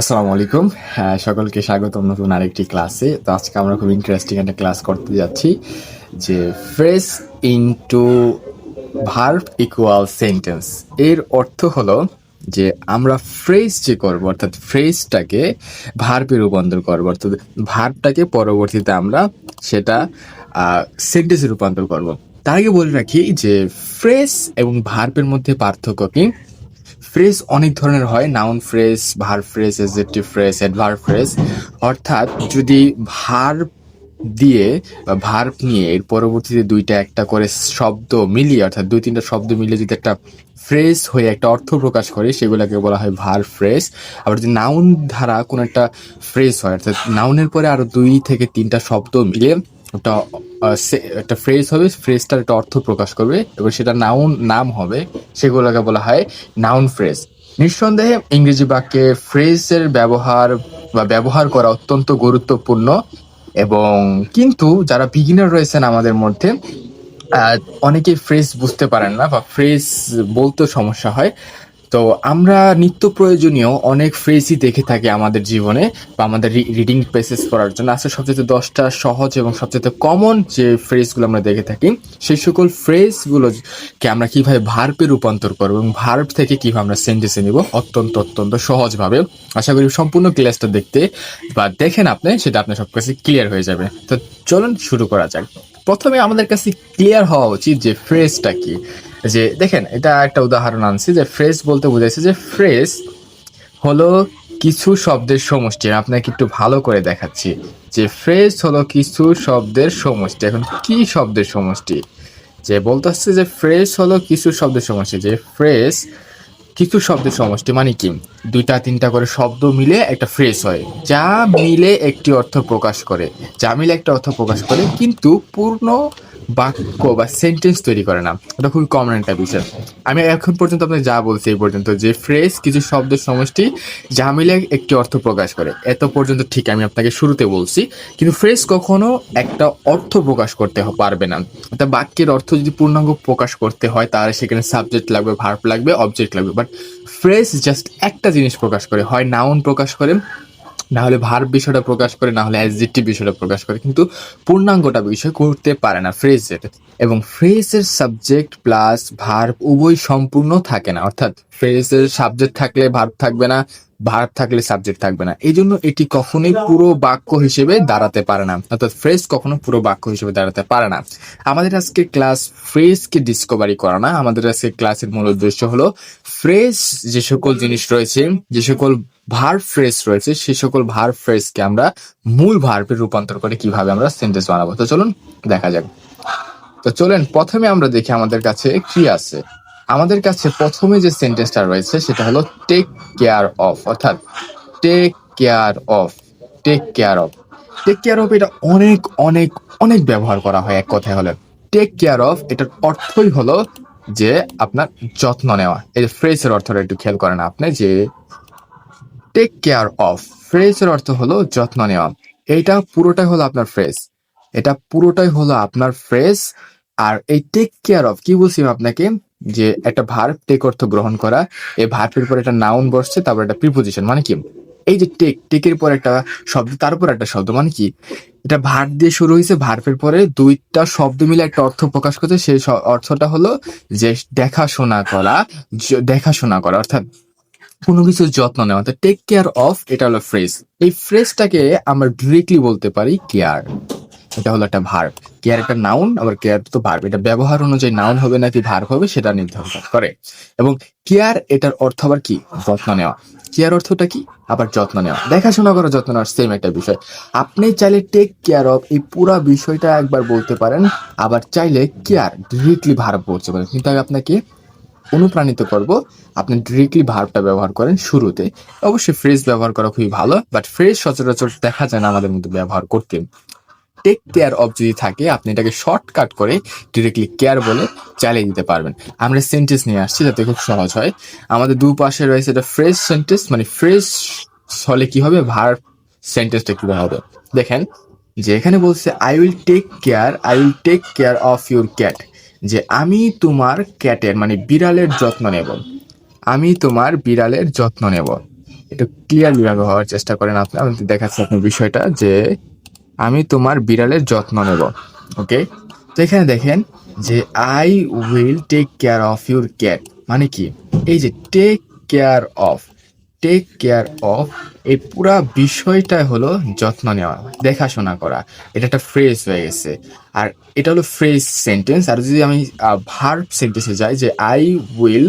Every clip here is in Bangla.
আসসালামু আলাইকুম। হ্যাঁ, সকলকে স্বাগতম নতুন আরেকটি ক্লাসে। তো আজকে আমরা খুব ইন্টারেস্টিং একটা ক্লাস করতে যাচ্ছি যে phrase into verb equal sentence এর অর্থ হলো যে আমরা ফ্রেজ যে করব অর্থাৎ ফ্রেজটাকে ভার্বে রূপান্তর করব অর্থাৎ ভার্বটাকে পরবর্তীতে আমরা সেটা সেন্টেন্সে রূপান্তর করব। তার আগে বলে রাখি যে ফ্রেজ এবং ভার্বের মধ্যে পার্থক্য কি? ফ্রেজ অনেক ধরনের হয় noun phrase verb phrase adjective phrase adverb phrase অর্থাৎ যদি ভার দিয়ে বা ভার্ব নিয়ে এর পরবর্তীতে দুইটা একটা করে শব্দ মিলিয়ে, অর্থাৎ দুই তিনটা শব্দ মিলিয়ে যদি একটা ফ্রেজ হয়ে একটা অর্থ প্রকাশ করে, সেগুলোকে বলা হয় ভার ফ্রেজ আবার যদি নাউন ধারা কোনো একটা ফ্রেজ হয়, অর্থাৎ নাউনের পরে আরও দুই থেকে তিনটা শব্দ মিলিয়ে একটা একটা ফ্রেজ হবে ফ্রেজটার একটা অর্থ প্রকাশ করবে এবং সেটা নাউন নাম হবে, সেগুলোকে বলা হয় নাউন ফ্রেজ নিঃসন্দেহে ইংরেজি বাক্যে ফ্রেজের ব্যবহার বা ব্যবহার করা অত্যন্ত গুরুত্বপূর্ণ এবং কিন্তু যারা বিগিনার রয়েছেন আমাদের মধ্যে অনেকেই ফ্রেজ বুঝতে পারেন না বা ফ্রেজ বলতে সমস্যা হয়। তো আমরা নিত্য প্রয়োজনীয় অনেক ফ্রেজই দেখে থাকি আমাদের জীবনে বা আমাদের রিডিং প্রেসেস করার জন্য। আসলে সবচেয়ে দশটা সহজ এবং সবচেয়ে কমন যে ফ্রেজগুলো আমরা দেখে থাকি, সেই সকল ফ্রেজগুলোকে আমরা কীভাবে ভার্বে রূপান্তর করব এবং ভার্ব থেকে কীভাবে আমরা সেন্টেন্সে নিব, অত্যন্ত অত্যন্ত সহজভাবে। আশা করি সম্পূর্ণ ক্লাসটা দেখতে বা দেখেন আপনি, সেটা আপনার সব কাছে ক্লিয়ার হয়ে যাবে। তো চলুন শুরু করা যাক। প্রথমে আমাদের কাছে ক্লিয়ার হওয়া উচিত যে ফ্রেজটা কি। যে, দেখেন, এটা একটা উদাহরণ আনছি যে ফ্রেজ বলতে বোঝাইছে যে ফ্রেজ হলো কিছু শব্দের সমষ্টি। আপনাকে একটু ভালো করে দেখাচ্ছি যে ফ্রেজ হলো কিছু শব্দের সমষ্টি। এখন কি শব্দের সমষ্টি? যে বলতে হচ্ছে যে ফ্রেজ হলো কিছু শব্দের সমষ্টি। যে ফ্রেজ কিছু শব্দের সমষ্টি মানে কি? দুইটা তিনটা করে শব্দ মিলে একটা ফ্রেজ হয়, যা মিলে একটি অর্থ প্রকাশ করে। যা মিলে একটা অর্থ প্রকাশ করে, কিন্তু পূর্ণ বাক্য বা সেন্টেন্স তৈরি করে না। এটা খুবই কমন একটা বিষয়। আমি এখন পর্যন্ত আপনাকে যা বলছি এই পর্যন্ত যে ফ্রেজ কিছু শব্দ সমষ্টি যা মিলে একটি অর্থ প্রকাশ করে। এত পর্যন্ত ঠিক আমি আপনাকে শুরুতে বলছি, কিন্তু ফ্রেজ কখনো একটা অর্থ প্রকাশ করতে পারবে না। একটা বাক্যের অর্থ যদি পূর্ণাঙ্গ প্রকাশ করতে হয়, তাহলে সেখানে সাবজেক্ট লাগবে ভার্ব লাগবে অবজেক্ট লাগবে। বাট ফ্রেজ জাস্ট একটা জিনিস প্রকাশ করে, হয় নাউন প্রকাশ করে না হলে ভার বিষয়টা প্রকাশ করে, না হলে অ্যাডজেক্টিভ বিষয়টা প্রকাশ করে। কিন্তু পূর্ণাঙ্গটা বিষয় করতে পারে না ফ্রেজের এবং ফ্রেজের সাবজেক্ট প্লাস ভার্ব উভয় সম্পূর্ণ থাকে না। অর্থাৎ ফ্রেজের সাবজেক্ট থাকলে ভার্ব থাকবে না ভার্ব থাকলে সাবজেক্ট থাকবে না। এই জন্য এটি কখনোই পুরো বাক্য হিসেবে দাঁড়াতে পারে না। অর্থাৎ ফ্রেজ কখনো পুরো বাক্য হিসেবে দাঁড়াতে পারে না। আমাদের আজকে ক্লাস ফ্রেজকে ডিসকভারি করা না। আমাদের আজকে ক্লাসের মূল উদ্দেশ্য হলো ফ্রেজ যে সকল জিনিস রয়েছে, যে সকল ভার্ব ফ্রেজ রয়েছে সেই সকল ভার্ব ফ্রেজকে আমরা মূল ভার্বে রূপান্তর করে কীভাবে আমরা সেন্টেন্স বানাবো। তো চলুন দেখা যাক। তো চলেন প্রথমে আমরা দেখি আমাদের কাছে কি আছে। আমাদের কাছে প্রথমে যে সেন্টেন্সটা রয়েছে, সেটা হলো টেক কেয়ার অফ অর্থাৎ take care of take care of take care of এটা অনেক অনেক অনেক ব্যবহার করা হয় এক কথায় হলে। টেক কেয়ার অফ এটার অর্থই হলো যে আপনার যত্ন নেওয়া। এই ফ্রেজের অর্থটা একটু খেয়াল করেন আপনি যে টেক কেয়ার অফ ফ্রেজের অর্থ হলো যত্ন নেওয়া। এটা পুরোটাই হলো আপনার ফ্রেজ এটা পুরোটাই হলো আপনার ফ্রেজ আর এই টেক কেয়ার অফ কি বলছি আপনাকে? যে একটা ভার্ব টেক অর্থ গ্রহণ করা, এই ভার্বের পর একটা নাউন বসছে, তারপর একটা প্রিপোজিশন মানে কি? এই যে টেক টেকের পর একটা শব্দ, তার উপর একটা শব্দ মানে কি? এটা ভার দিয়ে শুরু হয়েছে ভার্বের পরে দুইটা শব্দ মিলে একটা অর্থ প্রকাশ করছে, সেই অর্থটা হলো যে দেখাশোনা করা দেখাশোনা করা, অর্থাৎ কোনো কিছুর যত্ন নেওয়া। তো টেক কেয়ার অফ এটা হলো ফ্রেজ এই ফ্রেজটাকে আমরা ডিরেক্টলি বলতে পারি কেয়ার এটা হলো একটা ভার্ব কেয়ার একটা নাউন আবার কেয়ার তো ভার্ব এটা ব্যবহার অনুযায়ী নাউন হবে নাকি ভার্ব হবে সেটা নির্ধারণ করে। এবং কেয়ার এটার অর্থ আবার কি? যত্ন নেওয়া। কেয়ার অর্থটা কি? আবার যত্ন নেওয়া। দেখাশোনা করা যত্ন নেওয়ার সেম একটা বিষয়। আপনি চাইলে টেক কেয়ার অফ এই পুরো বিষয়টা একবার বলতে পারেন। আবার চাইলে কেয়ার ডিরেক্টলি ভার্ব বলতে পারেন। কিন্তু আমি আপনাকে অনুপ্রাণিত করব, আপনি ডিরেক্টলি ভার্বটা ব্যবহার করেন শুরুতে। অবশ্যই ফ্রেজ ব্যবহার করা খুবই ভালো বাট ফ্রেজ সচরাচর দেখা যায় না আমাদের মধ্যে ব্যবহার করতে। টেক কেয়ার অফ যদি থাকে, আপনি এটাকে শর্টকাট করে ডিরেক্টলি কেয়ার বলে চালিয়ে দিতে পারবেন। আমরা সেন্টেন্স নিয়ে আসছি, যাতে খুব সহজ হয়। আমাদের দুপাশে রয়েছে এটা ফ্রেশ সেন্টেন্স মানে ফ্রেশ হলে কি হবে? ভার সেন্টেন্সটা কীভাবে হবে? দেখেন, যে এখানে বলছে I will take care I will take care of your cat যে আমি তোমার ক্যাটের মানে বিড়ালের যত্ন নেব। আমি তোমার বিড়ালের যত্ন নেব। একটু ক্লিয়ারলি ভাবে হওয়ার চেষ্টা করেন আপনি। আমি দেখাচ্ছি আপনার বিষয়টা, যে আমি তোমার বিড়ালের যত্ন নেব, ওকে? তো এখানে দেখেন যে I will take care of your cat মানে কি? এই যে take care of take care of এই পুরা বিষয়টা হলো যত্ন নেওয়া, দেখাশোনা করা। এটা একটা ফ্রেজ হয়ে গেছে। আর এটা হলো ফ্রেজ সেন্টেন্স আর যদি আমি ভার্ব সেন্টেন্সে যাই যে I will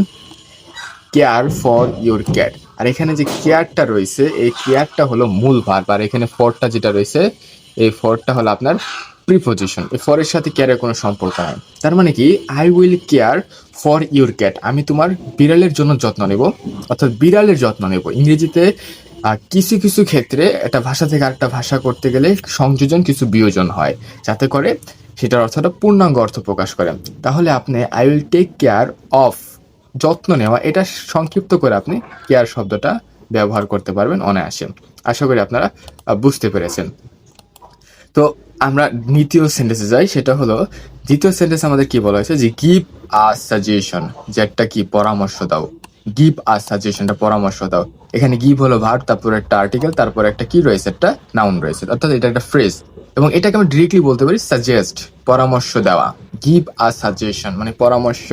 care for your cat আর এখানে যে কেয়ারটা রয়েছে, এই কেয়ারটা হলো মূল ভার্ব আর এখানে ফরটা যেটা রয়েছে এই ফরটা হলো আপনার প্রিপোজিশন এই ফরের সাথে কেয়ারের কোনো সম্পর্ক নাই। তার মানে কি? I will care for your cat আমি তোমার বিড়ালের জন্য যত্ন নেব, অর্থাৎ বিড়ালের যত্ন নেব। ইংরেজিতে কিছু কিছু ক্ষেত্রে একটা ভাষা থেকে আরেকটা ভাষা করতে গেলে সংযোজন কিছু বিয়োজন হয়, যাতে করে সেটার অর্থটা পূর্ণাঙ্গ অর্থ প্রকাশ করে। তাহলে আপনি I will take care of যত্ন নেওয়া, এটা সংক্ষিপ্ত করে আপনি কেয়ার শব্দটা ব্যবহার করতে পারবেন অনায়াসে। আশা করি আপনারা বুঝতে পেরেছেন। তো আমরা দ্বিতীয় সেন্টেন্সে যাই, সেটা হলো, দ্বিতীয় সেন্টেন্স আমাদের কি বলা হয়েছে? যে গিভ আ সাজেশন যে একটা কি পরামর্শ দাও। গিভ আ সাজেশনটা পরামর্শ দাও। এখানে গিভ হলো ভার্ব তারপর একটা আর্টিকেল তারপর একটা কি রয়েছে? একটা নাউন রয়েছে। অর্থাৎ এটা একটা ফ্রেজ এবং এটাকে আমি ডিরেক্টলি বলতে পারি সাজেস্ট পরামর্শ দেওয়া। গিভ আ সাজেশন মানে পরামর্শ,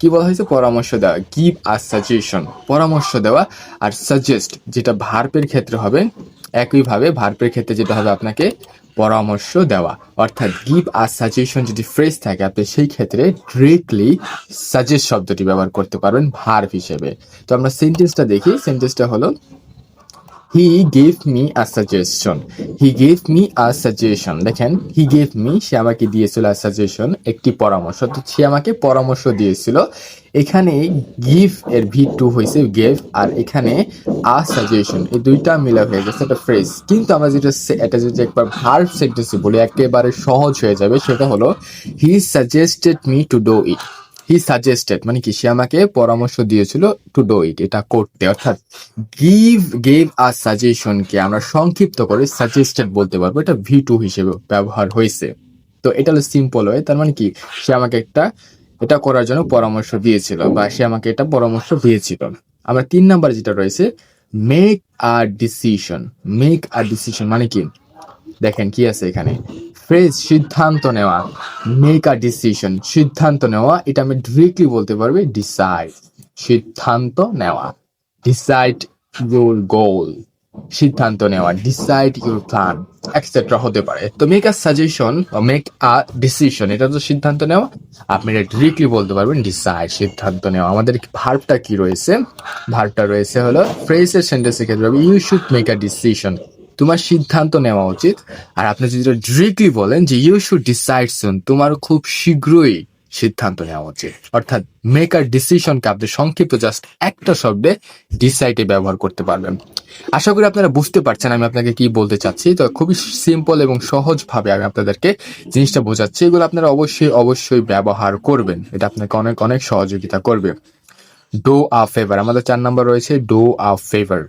কি বলা হয়েছে? পরামর্শ দেওয়া। গিভ আ সাজেশন পরামর্শ দেওয়া। আর সাজেস্ট যেটা ভার্পের ক্ষেত্রে হবে একইভাবে ভার্পের ক্ষেত্রে যেটা হবে আপনাকে পরামর্শ দেওয়া। অর্থাৎ গিভ আর সাজেশন যদি ফ্রেজ থাকে, আপনি সেই ক্ষেত্রে ডিরেক্টলি সাজেস্ট শব্দটি ব্যবহার করতে পারবেন ভার্ব হিসেবে। তো আমরা সেন্টেন্সটা দেখি। সেন্টেন্সটা হলো he gave me a suggestion he gave me a suggestion দেখেন হি গেভ মি সে আমাকে দিয়েছিল আ সাজেশন একটি পরামর্শ। তো সে আমাকে পরামর্শ দিয়েছিল, এখানে গিভ এর ভি টু হয়েছে গেভ আর এখানে আ সাজেশন এই দুইটা মিলা হয়ে গেছে একটা ফ্রেজ কিন্তু আমরা যেটা এটা যদি একবার ভার্ব সেন্টেন্সে বলি, একেবারে সহজ হয়ে যাবে, সেটা হলো he suggested me to do it he suggested মানে কি, সে আমাকে পরামর্শ দিয়েছিল টু ডু ইট এটা করতে। অর্থাৎ গিভ গেভ আ সাজেশন কে আমরা সংক্ষিপ্ত করে সাজেস্টেড বলতে পারব, এটা ভি টু হিসেবে ব্যবহার হয়েছে। তো এটা হলো সিম্পল ওয়ে তার মানে কি, সে আমাকে একটা, এটা করার জন্য পরামর্শ দিয়েছিল বা সে আমাকে এটা পরামর্শ দিয়েছিল। আমরা তিন নাম্বার যেটা রয়েছে make a decision make a decision মানে কি দেখেন কি আছে এখানে। ফ্রেজ সিদ্ধান্ত নেওয়া মেক আ ডিসিশন সিদ্ধান্ত নেওয়া, এটা আমি ডিরেক্টলি বলতে পারবি ডিসাইড সিদ্ধান্ত নেওয়া। ডিসাইড ইউর গোল সিদ্ধান্ত নেওয়া ডিসাইড ইউর প্ল্যান এক্সেট্রা হতে পারে। তো make a suggestion make a decision এটা তো সিদ্ধান্ত নেওয়া। আপনি এটা ডিরেক্টলি বলতে পারবেন ডিসাইড সিদ্ধান্ত নেওয়া। আমাদের ভার্বটা কি রয়েছে? ভার্বটা রয়েছে হলো ফ্রেজের সেন্টেন্সের ক্ষেত্রে you should make a decision তোমার সিদ্ধান্ত নেওয়া উচিত। আর আপনি যদি ডিরেক্টলি বলেন যে ইউ শুড ডিসাইড সুন তোমার খুব শীঘ্রই সিদ্ধান্ত নেওয়া উচিত। অর্থাৎ মেক আর ডিসিশনকে আপনি সংক্ষিপ্ত জাস্ট একটা শব্দে ডিসাইডে ব্যবহার করতে পারবেন। আশা করি আপনারা বুঝতে পারছেন আমি আপনাকে কি বলতে চাচ্ছি। তো খুবই সিম্পল এবং সহজ ভাবে আমি আপনাদেরকে জিনিসটা বোঝাচ্ছি। এগুলো আপনারা অবশ্যই অবশ্যই ব্যবহার করবেন। এটা আপনাকে অনেক অনেক সহযোগিতা করবে। ডো আ ফেভার আমাদের চার নাম্বার রয়েছে do a favour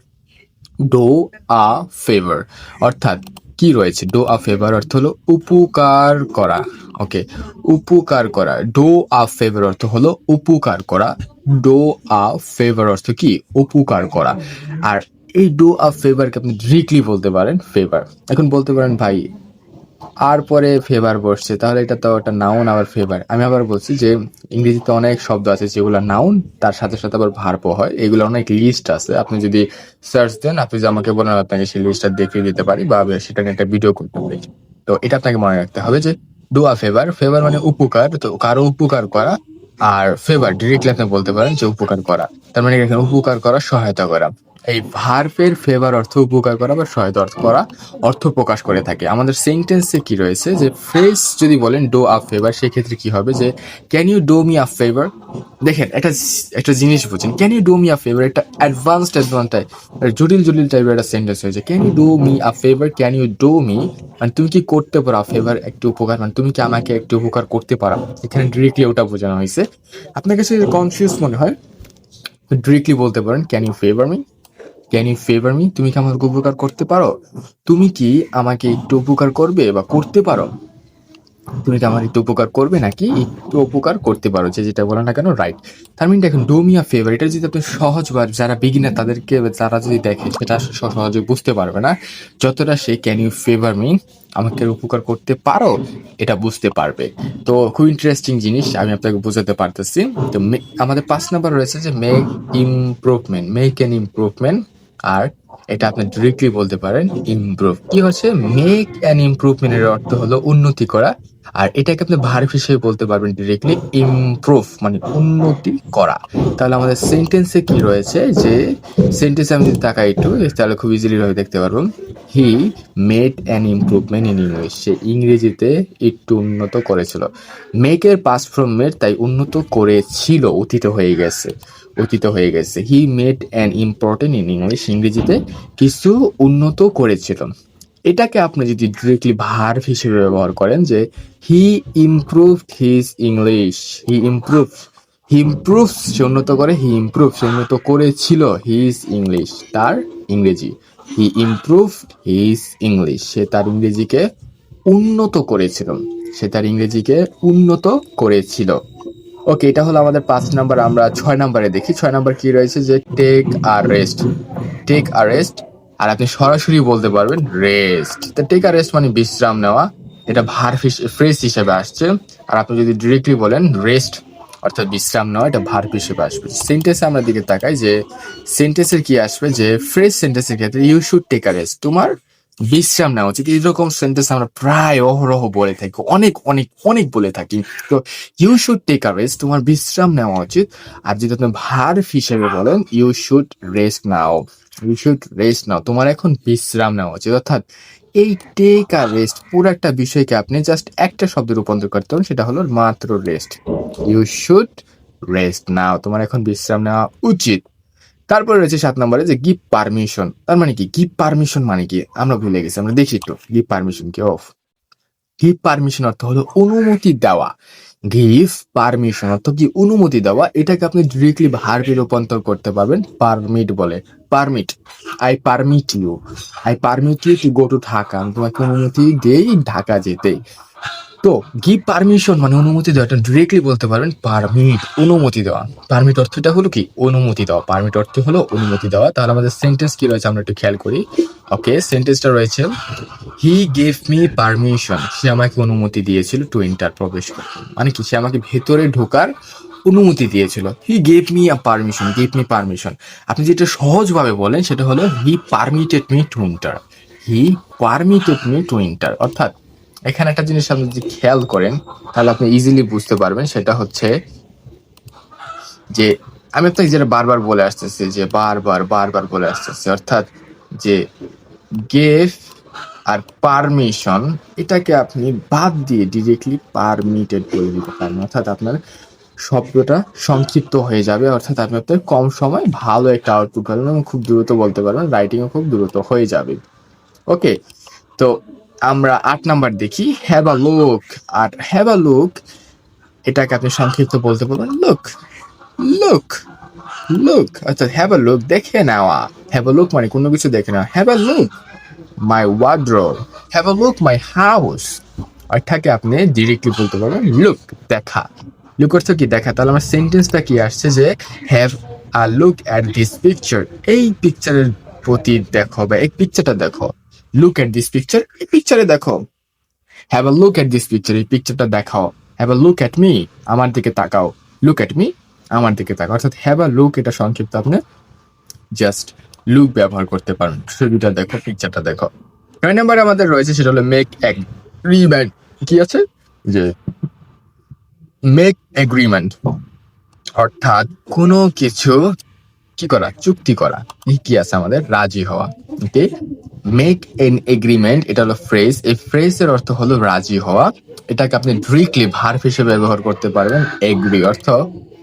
do a favour অর্থাৎ কি রয়েছে? ডো আ ফেভার অর্থ হলো উপকার করা। ওকে উপকার করা। ডো আ ফেভার অর্থ হলো উপকার করা। ডো আ ফেভার অর্থ কি? উপকার করা। আর এই ডো আ ফেভারকে আপনি ডিরেক্টলি বলতে পারেন ফেভার এখন বলতে পারেন ভাই আর পরে ফেভার বসছে। তাহলে এটা তো একটা নাউন আবার ফেভার আমি আবার বলছি যে, ইংরেজিতে অনেক শব্দ আছে যেগুলো নাউন তার সাথে সাথে আবার ভার্বও হয়। এগুলো অনেক লিস্ট আছে। আপনি যদি সার্চ দেন, আপনি যে আমাকে বলেন আপনাকে সেই লিস্টটা দেখিয়ে দিতে পারি বা সেটা নিয়ে একটা ভিডিও করতে পারি। তো এটা আপনাকে মনে রাখতে হবে যে ডু আ ফেভার ফেভার মানে উপকার। তো কারও উপকার করা আর ফেভার ডিরেক্টলি আপনি বলতে পারেন যে উপকার করা। তার মানে এখানে উপকার করা, সহায়তা করা। এই ভার্বের ফেভার অর্থ উপকার করা বা সহায়তা অর্থ করা, অর্থ প্রকাশ করে থাকে। আমাদের সেন্টেন্সে কি রয়েছে? যে ফ্রেজ যদি বলেন ডো আ ফেভার সেক্ষেত্রে কি হবে? যে can you do me a favour দেখেন, একটা একটা জিনিস বুঝছেন। Can you do me a favour একটা অ্যাডভান্সড অ্যাডভান্স টাইপ জটিল জটিল টাইপের একটা সেন্টেন্স হয়েছে। Can you do me a favour can you do me মানে তুমি কি করতে পারো? ফেভার একটু উপকার। মানে তুমি কি আমাকে একটু উপকার করতে পারো? এখানে ডিরেক্টলি ওটা বোঝানো হয়েছে। আপনার কাছে কনফিউজ মনে হয় ডিরেক্টলি বলতে পারেন can you favour me can you favour me তুমি কি আমাকে উপকার করতে পারো? তুমি কি আমাকে একটু উপকার করবে বা করতে পারো? তুমি কি আমার একটু উপকার করবে নাকি একটু উপকার করতে পারো? যে যেটা বলো না কেন রাইট তার মানে দেখেন ডোমিয়া ফেভার এটা যদি আপনি সহজ বা যারা বিগিনার তাদেরকে, তারা যদি দেখে, সেটা সহজে বুঝতে পারবে না। যতটা সে ক্যান ইউ ফেভার মি আমাকে উপকার করতে পারো, এটা বুঝতে পারবে। তো খুব ইন্টারেস্টিং জিনিস, আমি আপনাকে বোঝাতে পারতেছি। তো আমাদের পাঁচ নাম্বার রয়েছে যে make improvement make an improvement আর এটা আপনি ডিরেক্টলি বলতে পারেন ইমপ্রুভ কি হচ্ছে? মেক অ্যান ইমপ্রুভমেন্টের অর্থ হলো উন্নতি করা। আর এটাকে আপনি ভার্ব হিসেবে বলতে পারবেন ডিরেক্টলি ইমপ্রুভ মানে উন্নতি করা। তাহলে আমাদের সেন্টেন্সে কি রয়েছে? যে সেন্টেন্সে আমি যদি তাকাই একটু, তাহলে খুব ইজিলি ভাবে দেখতে পারব। He made an improvement in English সে ইংরেজিতে একটু উন্নত করেছিল। মেকের পাস ফ্রম মেড তাই উন্নত করেছিল, অতীত হয়ে গেছে, অতীত হয়ে গেছে। He made an important in English ইংরেজিতে কিছু উন্নত করেছিল। এটাকে আপনি যদি ডিরেক্টলি ভার্ব হিসেবে ব্যবহার করেন যে he improve his English he improve he improve সে উন্নত করে হি ইমপ্রুভ সে উন্নত করেছিল হিজ ইংলিশ তার ইংরেজি। হি ইমপ্রুভ হিজ ইংলিশ সে তার ইংরেজিকে উন্নত করেছিল, সে তার ইংরেজিকে উন্নত করেছিল। ওকে এটা হলো আমাদের পাঁচ নাম্বার, আমরা ছয় নাম্বারে দেখি। ছয় নাম্বার কি রয়েছে যে take a rest take a rest আর আপনি সরাসরি বলতে পারবেন রেস্ট তো টেক রেস্ট মানে বিশ্রাম নেওয়া। এটা ভার ফ্রেস হিসেবে আসছে। আর আপনি যদি ডিরেক্টলি বলেন রেস্ট অর্থাৎ বিশ্রাম নেওয়া, এটা ভার হিসেবে আসবে। সেন্টেন্সে আমরা দিকে তাকাই যে সেন্টেন্সের কি আসবে? যে ফ্রেশ সেন্টেন্সের ক্ষেত্রে you should take a rest তোমার বিশ্রাম নেওয়া উচিত। এরকম সেন্টেন্স আমরা প্রায় অহরহ বলে থাকি, অনেক অনেক অনেক বলে থাকি। তো you should take a rest তোমার বিশ্রাম নেওয়া উচিত। আর যদি আপনি ভার হিসেবে বলেন you should rest now you should rest now তোমার এখন বিশ্রাম নেওয়া উচিত। অর্থাৎ এই টেক আর রেস্ট পুরো একটা বিষয়কে আপনি জাস্ট একটা শব্দে রূপান্তর করতে পারেন, সেটা হলো মাত্র rest you should rest now তোমার এখন বিশ্রাম নেওয়া উচিত। তারপরে রয়েছে সাত নম্বরে যে গিভ পারমিশন তার মানে কি? গিভ পারমিশন মানে কি? আমরা ভুলে গেছি, আমরা দেখি একটু। গিভ পারমিশন কি? অফ। গিভ পারমিশন অর্থ হলো অনুমতি দেওয়া। গিভ পারমিশন অর্থ কি? অনুমতি দেওয়া। এটাকে আপনি ডিরেক্টলি ভার্বে রূপান্তর করতে পারবেন। পারমিট বলে। Permit I permit you I permit you to go to Dhaka আমি তোমাকে অনুমতি দেই ঢাকা যেতে। তো গিভ পারমিশন মানে অনুমতি দেওয়া এটা ডিরেক্টলি বলতে পারবেন পারমিট অনুমতি দেওয়া। পারমিট অর্থটা হলো কি? অনুমতি দেওয়া। পারমিট অর্থ হলো অনুমতি দেওয়া। তাহলে আমাদের সেন্টেন্স কি রয়েছে আমরা একটু খেয়াল করি। ওকে সেন্টেন্সটা রয়েছে হি গেভ মি পারমিশন সে আমাকে অনুমতি দিয়েছিল টু এন্টার প্রবেশ করতে। মানে কি? সে আমাকে ভেতরে ঢোকার অনুমতি দিয়েছিল। He gave me a permission gave me permission আপনি যেটা সহজভাবে বলেন সেটা হলো he permitted me to enter he permitted me to enter অর্থাৎ এখানে একটা জিনিস আপনি যদি খেয়াল করেন, তাহলে আপনি ইজিলি বুঝতে পারবেন, সেটা হচ্ছে যে, আমি আপনাকে যেটা বারবার বলে আসতেছি যে, বারবার বারবার বলে আসতেছি, অর্থাৎ যে গেভ আর পারমিশন এটাকে আপনি বাদ দিয়ে ডিরেক্টলি পারমিটেড করে দিতে পারেন। অর্থাৎ আপনার শব্দটা সংক্ষিপ্ত হয়ে যাবে, অর্থাৎ আপনি আপনার কম সময় ভালো একটা আউটপুট পাবেন এবং খুব দ্রুত বলতে পারবেন রাইটিংও খুব দ্রুত হয়ে যাবে। ওকে তো আমরা আট নাম্বার দেখি হ্যাভ আ লুক আর হ্যাভ আ লুক এটাকে আপনি সংক্ষিপ্ত বলতে পারবেন লুক লুক লুক অর্থাৎ হ্যাভ আ লুক দেখে নেওয়া। হ্যাভ আ লুক মানে কোনো কিছু দেখে নেওয়া। Have a look my wardrobe have a look my house অর্থাৎ আপনি ডিরেক্টলি বলতে পারবেন লুক দেখা। লুক অর্থ কি? দেখা। তাহলে আমার সেন্টেন্সটা কি আসছে যে have a look at this picture এই পিকচারের প্রতি দেখো বা এই পিকচারটা দেখো। লুক অ্যাট দিস পিকচার এই পিকচারে দেখো। Have a look at this picture এই পিকচারটা দেখাও। Have a look at me আমার দিকে তাকাও। লুক এট মি আমার দিকে তাকাও। অর্থাৎ হ্যাভ আ লুক এটা সংক্ষিপ্ত আপনি জাস্ট লুক ব্যবহার করতে পারেন। ছবিটা দেখো পিকচারটা দেখো। নয় নাম্বার আমাদের রয়েছে, সেটা হলো মেক এগ্রিমেন্ট কি আছে? যে মেক এগ্রিমেন্ট অর্থাৎ কোনো কিছু কি করা? চুক্তি করা। কি আছে আমাদের? রাজি হওয়া। ওকে মেক এন এগ্রিমেন্ট এটা হলো ফ্রেজ এই ফ্রেজের অর্থ হলো রাজি হওয়া। এটাকে আপনি ডিরেক্টলি ভার্ব হিসেবে ব্যবহার করতে পারবেন এগ্রি অর্থ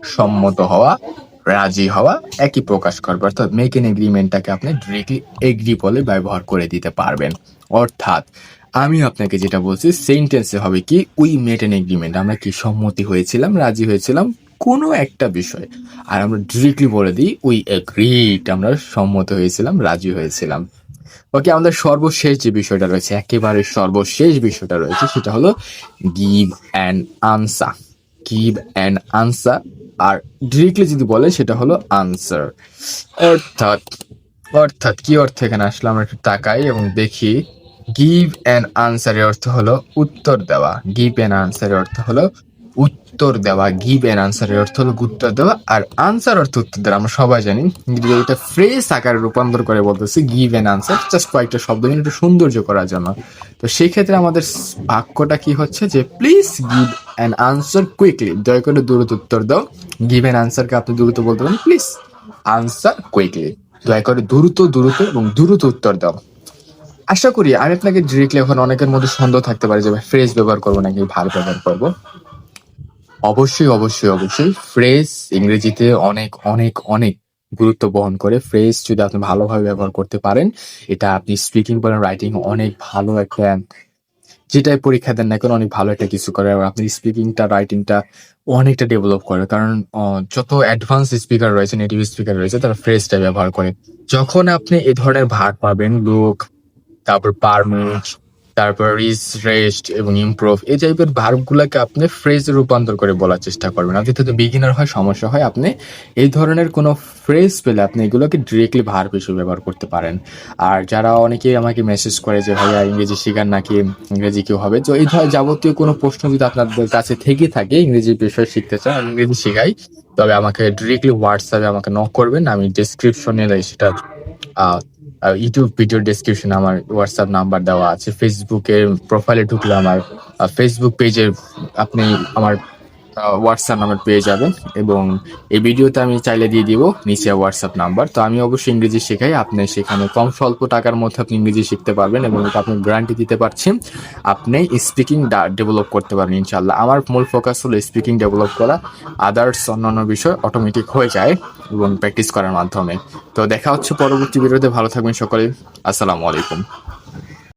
সম্মত হওয়া, রাজি হওয়া, একই প্রকাশ করবে। অর্থাৎ মেক এন এগ্রিমেন্টটাকে আপনি ডিরেক্টলি এগ্রি বলে ব্যবহার করে দিতে পারবেন। অর্থাৎ আমি আপনাকে যেটা বলছি সেন্টেন্সে হবে কি উই মেট এন এগ্রিমেন্ট আমরা কি সম্মতি হয়েছিলাম, রাজি হয়েছিলাম, কোনো একটা বিষয়। আর আমরা ডিরেক্টলি বলে দিই উই এগ্রিড আমরা সম্মত হয়েছিলাম, রাজি হয়েছিলাম। ওকে, আমাদের সর্বশেষ যে বিষয়টা রয়েছে, একেবারে সর্বশেষ বিষয়টা রয়েছে, সেটা হলো give and answer give and answer R directly যদি বলে, সেটা হলো আনসার অর্থাৎ অর্থাৎ কি অর্থ এখানে আসলে? আমরা একটু তাকাই এবং দেখি। গিভ অ্যান আনসারের অর্থ হলো উত্তর দেওয়া। গিভ অ্যান আনসারের অর্থ হলো উত্তর দেওয়া গিভ অ্যান আনসারের অর্থ হলো উত্তর দেওয়া, আর আনসার অর্থ উত্তর দেওয়া, আমরা সবাই জানি। কিন্তু এটা ফ্রেজ আকারে রূপান্তর করে বলতেছি গিভ অ্যান আনসার জাস্ট কয়েকটা শব্দ নিয়ে একটু সৌন্দর্য করার জন্য। তো সেই ক্ষেত্রে আমাদের বাক্যটা কি হচ্ছে যে please give an answer quickly দয়া করে দ্রুত উত্তর দাও। গিভ অ্যান আনসারকে আপনি দ্রুত বলতে পারেন প্লিজ আনসার কুইকলি দয়া করে দ্রুত দ্রুত এবং দ্রুত উত্তর দাও। আশা করি আমি আপনাকে ডিরেক্টলি এখন অনেকের মধ্যে সন্দেহ থাকতে পারে যে ফ্রেজ ব্যবহার করব নাকি ভার ব্যবহার করব। অবশ্যই অবশ্যই অবশ্যই ফ্রেজ ইংরেজিতে অনেক অনেক অনেক গুরুত্ব বহন করে। ফ্রেজ যদি আপনি ভালোভাবে ব্যবহার করতে পারেন, এটা আপনি স্পিকিং বলেন রাইটিং অনেক ভালো একটা, যেটাই পরীক্ষা দেন না কেন, অনেক ভালো একটা কিছু করে। আপনি স্পিকিংটা রাইটিংটা অনেকটা ডেভেলপ করে। কারণ যত অ্যাডভান্স স্পিকার রয়েছে নেটিভ স্পিকার রয়েছে, তারা ফ্রেজটা ব্যবহার করে। যখন আপনি এ ধরনের ভাগ পাবেন লুক তারপর পারমিট তারপর রিস রেস্ট এবং ইমপ্রুভ এই টাইপের ভার্বগুলোকে আপনি ফ্রেজে রূপান্তর করে বলার চেষ্টা করবেন। আর যদি বিগিনার হয়, সমস্যা হয়, আপনি এই ধরনের কোনো ফ্রেজ পেলে আপনি এগুলোকে ডিরেক্টলি ভার্ব হিসেবে ব্যবহার করতে পারেন। আর যারা অনেকেই আমাকে মেসেজ করে যে, ভাইয়া, ইংরেজি শেখার নাকি? ইংরেজি কেউ হবে? তো এই ধরনের যাবতীয় কোনো প্রশ্ন যদি আপনাদের কাছে থেকে থাকে, ইংরেজি বিষয় শিখতে চান ইংরেজি শেখাই। তবে আমাকে ডিরেক্টলি হোয়াটসঅ্যাপে আমাকে নক করবেন, আমি ডিসক্রিপশনে সেটা ইউটিউব ভিডিও ডেসক্রিপশনে আমার হোয়াটসঅ্যাপ নাম্বার দেওয়া আছে। ফেসবুকের প্রোফাইলে ঢুকলে আমার ফেসবুক পেজে আপনি আমার হোয়াটসঅ্যাপ নাম্বার পেয়ে যাবেন এবং এই ভিডিওতে আমি চাইলে দিয়ে দিব নিচে হোয়াটসঅ্যাপ নাম্বার তো আমি অবশ্যই ইংরেজি শেখাই, আপনি সেখানে কম স্বল্প টাকার মধ্যে আপনি ইংরেজি শিখতে পারবেন এবং এটা আপনি গ্যারান্টি দিতে পারছি। আপনি স্পিকিং ডেভেলপ করতে পারবেন ইনশাল্লাহ আমার মূল ফোকাস হলো স্পিকিং ডেভেলপ করা। আদার্স অন্যান্য বিষয় অটোমেটিক হয়ে যায় এবং প্র্যাকটিস করার মাধ্যমে। তো দেখা হচ্ছে পরবর্তী ভিডিওতে। ভালো থাকবেন সকলে। আসসালামু আলাইকুম।